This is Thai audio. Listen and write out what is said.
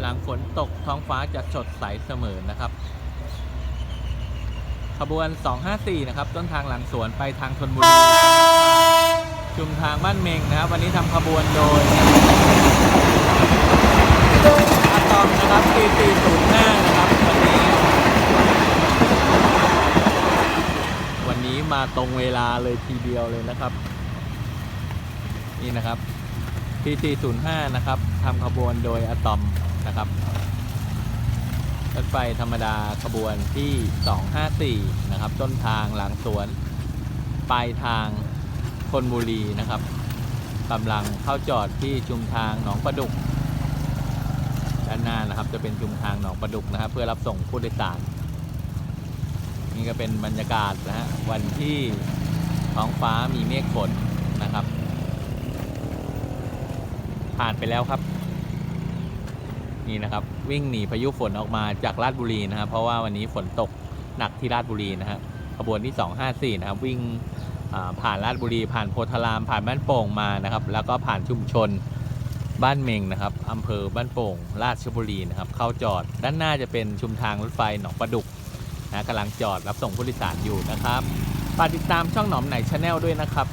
หลังฝนตกท้องฟ้าจะสดใสเสมอนะครับ ขบวน 254 นะครับ ต้นทางหลังสวนไปทางธนบุรีชุมทางบ้านเมงนะครับ วันนี้ทำขบวนโดยอาตอมนะครับ 4405 นะครับ วันนี้ วันนี้มาตรงเวลาเลยทีเดียวเลยนะครับ นี่นะครับ PT05 นะครับทำขบวนโดยอะตอมนะครับรถไฟธรรมดาขบวนที่ 254 นะครับ ต้นทางหลังสวน ปลายทางธนบุรีนะครับกำลังเข้าจอดที่ชุมทางหนองประดุก ด้านหน้านะครับจะเป็นชุมทางหนองประดุกนะครับ เพื่อรับส่งผู้โดยสาร นี่ก็เป็นบรรยากาศนะฮะวันที่ท้องฟ้ามีเมฆฝนนะครับ ผ่านไปแล้วครับ นี่นะครับ วิ่งหนีพายุฝนออกมาจากราชบุรีนะครับ เพราะว่าวันนี้ฝนตกหนักที่ราชบุรีนะครับขบวนที่ 254 นะครับ วิ่งผ่านราชบุรี ผ่านโพธาราม ผ่านบ้านโป่งมานะครับ แล้วก็ผ่านชุมชนบ้านเมงนะครับอำเภอบ้านโป่ง ราชบุรีนะครับ เข้าจอดด้านหน้าจะเป็นชุมทางรถไฟหนองประดุกนะกำลังจอดรับส่งผู้โดยสารอยู่นะครับฝากติดตามช่องหนอมไหนชาแนลด้วยนะครับ